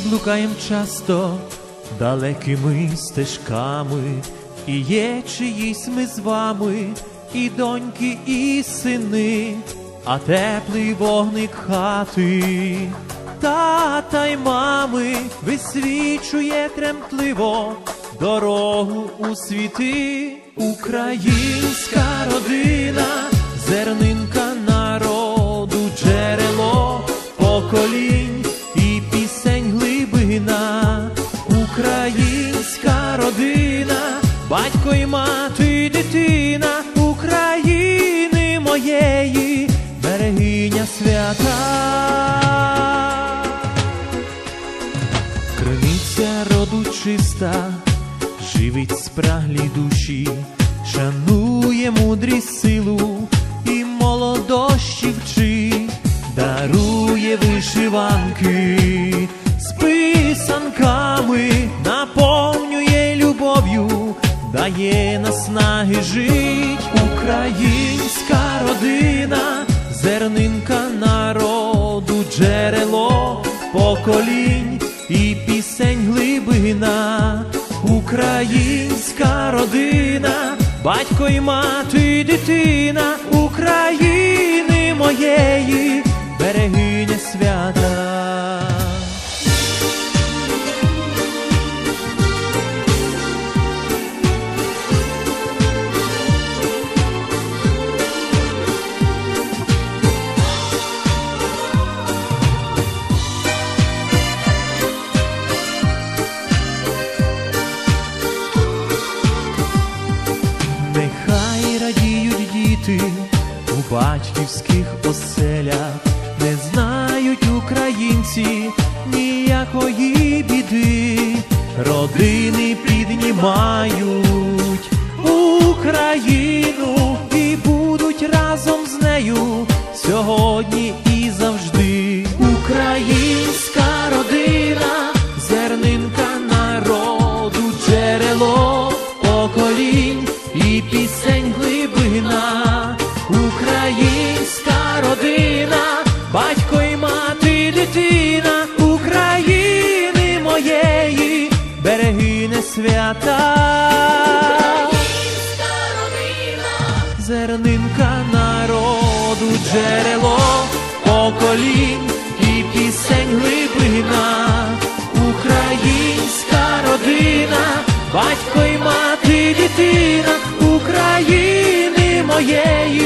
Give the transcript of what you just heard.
блукаєм часто далекими стежками, і є чиїсь ми з вами, і доньки, і сини, а теплий вогник хати, тата й мами висвічує тремтливо дорогу у світи, українська родина, зернинка народу, джерело поколінь українська родина, батько й мати, і дитина України моєї, берегиня свята. Криниця роду чиста, живить спраглі душі, шанує мудрість силу і молодощі вчить, дарує вишиванки з писанками, дає наснаги жить, українська родина, зернинка народу, джерело поколінь і пісень глибина, українська родина, батько й мати, і дитина батьківських оселях, не знають українці ніякої біди, родини піднімають Україну і будуть разом з нею сьогодні і завжди. Українська родина, зернинка народу, джерело поколінь і пісень дитина України моєї, берегине свята. Зернинка народу, джерело поколінь і пісень глибина, українська родина, батько й мати, дитина України моєї,